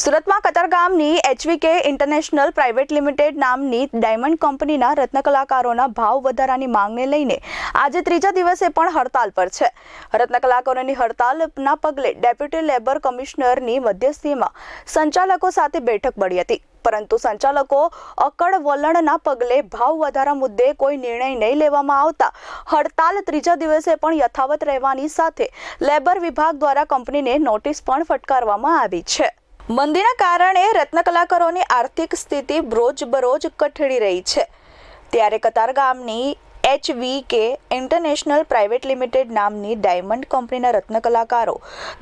સુરતમાં કતારગામની HVK international private limited નામની ડાયમંડ કંપનીના રત્ન કલાકારોના ભાવ વધારાની માંગને લઈને આજે ત્રીજા દિવસે પણ હડતાલ પર છે. રત્નકલાકારોની હડતાલના પગલે ડેપ્યુટી લેબર કમિશનરની મધ્યસ્થીમાં સંચાલકો સાથે બેઠક મળી હતી. પરંતુ સંચાલકો અકડ વલણના પગલે ભાવ વધારા મુદ્દે કોઈ નિર્ણય નહીં લેવામાં આવતા હડતાલ ત્રીજા દિવસે પણ યથાવત રહેવાની સાથે લેબર વિભાગ દ્વારા કંપનીને નોટિસ પણ ફટકારવામાં આવી છે. મંદીના કારણે રત્ન કલાકારોની આર્થિક સ્થિતિ રોજબરોજ કઠડી રહી છે. ત્યારે કતારગામની HV K international private limited નામની ડાયમંડ કંપનીના રત્ન કલાકારો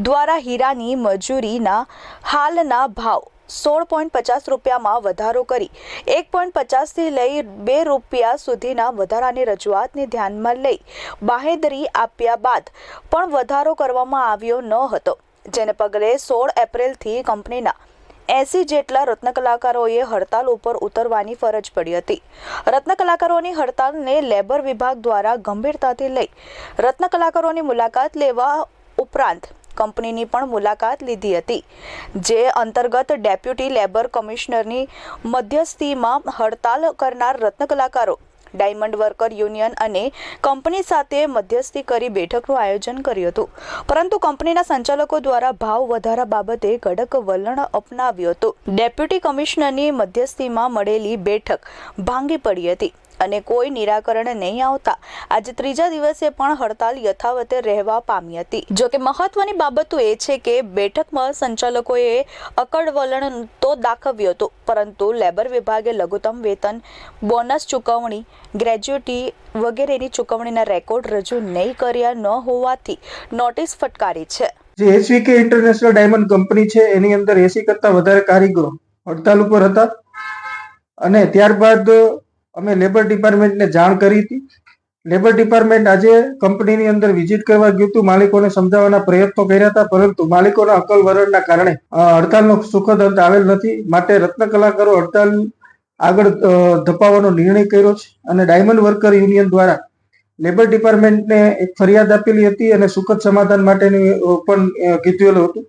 દ્વારા હીરાની મજૂરીના હાલના ભાવ સોળ પોઈન્ટ પચાસ રૂપિયામાં વધારો કરી, એક પોઈન્ટ પચાસથી લઈ બે રૂપિયા સુધીના વધારાની રજૂઆતને ધ્યાનમાં લઈ બાહેદરી આપ્યા બાદ પણ વધારો કરવામાં આવ્યો ન હતો. જેને પગલે સોળ એપ્રિલથી કંપનીના એસી જેટલા રત્ન કલાકારોએ હડતાલ ઉપર ઉતરવાની ફરજ પડી હતી. રત્ન કલાકારોની હડતાલને લેબર વિભાગ દ્વારા ગંભીરતાથી લઈ રત્ન કલાકારોની મુલાકાત લેવા ઉપરાંત કંપનીની પણ મુલાકાત લીધી હતી, જે અંતર્ગત ડેપ્યુટી લેબર કમિશનરની મધ્યસ્થીમાં હડતાલ કરનાર રત્ન કલાકારો ડાયમંડ વર્કર યુનિયન અને કંપની સાથે મધ્યસ્થી કરી બેઠકનું આયોજન કર્યું હતું. પરંતુ કંપનીના સંચાલકો દ્વારા ભાવ વધારા બાબતે કડક વલણ અપનાવ્યું હતું. ડેપ્યુટી કમિશનરની મધ્યસ્થીમાં મળેલી બેઠક ભાંગી પડી હતી. અને કોઈ નિરાકરણ નહીં આવતા. આજે ત્રીજા દિવસે પણ હડતાલ યથાવતે રહેવા પામી હતી. જો કે મહત્વની બાબતો એ છે કે બેઠકમાં સંચાલકોએ અકડ વલણ તો દાખવ્યું હતું, પરંતુ લેબર વિભાગે લઘુત્તમ વેતન, બોનસ ચૂકવણી, ગ્રેજ્યુટી વગેરેની ચૂકવણીના રેકોર્ડ રજૂ નહીં કર્યા ન હોવાથી નોટિસ ફટકારી છે. જે એસવીકે ઇન્ટરનેશનલ ડાયમંડ કંપની છે, એની અંદર એસી કરતા વધારે કારીગરો હડતાલ ઉપર હતા. અને ત્યારબાદ અમે લેબર ડિપાર્ટમેન્ટને જાણ કરી હતી. લેબર ડિપાર્ટમેન્ટ આજે કંપનીની અંદર વિઝિટ કરવા ગયું હતું. માલિકોને સમજાવવાના પ્રયત્નો કર્યા હતા, પરંતુ માલિકોના અકલ વરણના કારણે હડતાલનો સુખદ અંત આવેલ નથી. માટે રત્ન કલાકારો હડતાલ આગળ ધપાવવાનો નિર્ણય કર્યો છે અને ડાયમંડ વર્કર યુનિયન દ્વારા લેબર ડિપાર્ટમેન્ટને એક ફરિયાદ આપેલી હતી અને સુખદ સમાધાન માટેનું પણ કીધેલું હતું.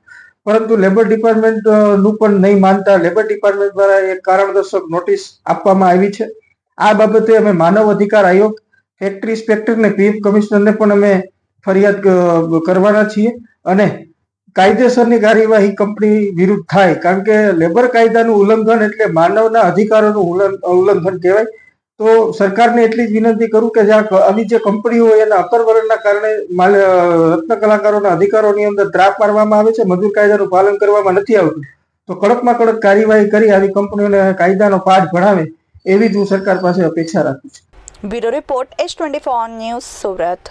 પરંતુ લેબર ડિપાર્ટમેન્ટનું પણ નહીં માનતા લેબર ડિપાર્ટમેન્ટ દ્વારા એક કારણદર્શક નોટિસ આપવામાં આવી છે. આ બાબતે અમે માનવ અધિકાર આયોગ ફેક્ટરી ઇન્સ્પેક્ટર ને પીએફ કમિશનરને પણ અમે ફરિયાદ કરવાના છીએ અને કાયદેસરની કાર્યવાહી કંપની વિરુદ્ધ થાય. કારણ કે લેબર કાયદાનું ઉલ્લંઘન એટલે માનવના અધિકારોનું ઉલ્લંઘન કહેવાય. તો સરકારને એટલી જ વિનંતી કરું કે જ્યાં આવી જે કંપનીઓ એના અકરવરણના કારણે રત્ન કલાકારોના અધિકારોની અંદર ત્રાપ મારવામાં આવે છે, મજૂર કાયદાનું પાલન કરવામાં નથી આવતું. તો કડકમાં કડક કાર્યવાહી કરી આવી કંપનીઓને કાયદાનો પાઠ ભણાવે. એવી જ હું સરકાર પાસે અપેક્ષા રાખું છું. Bureau report, S twenty four news Surat.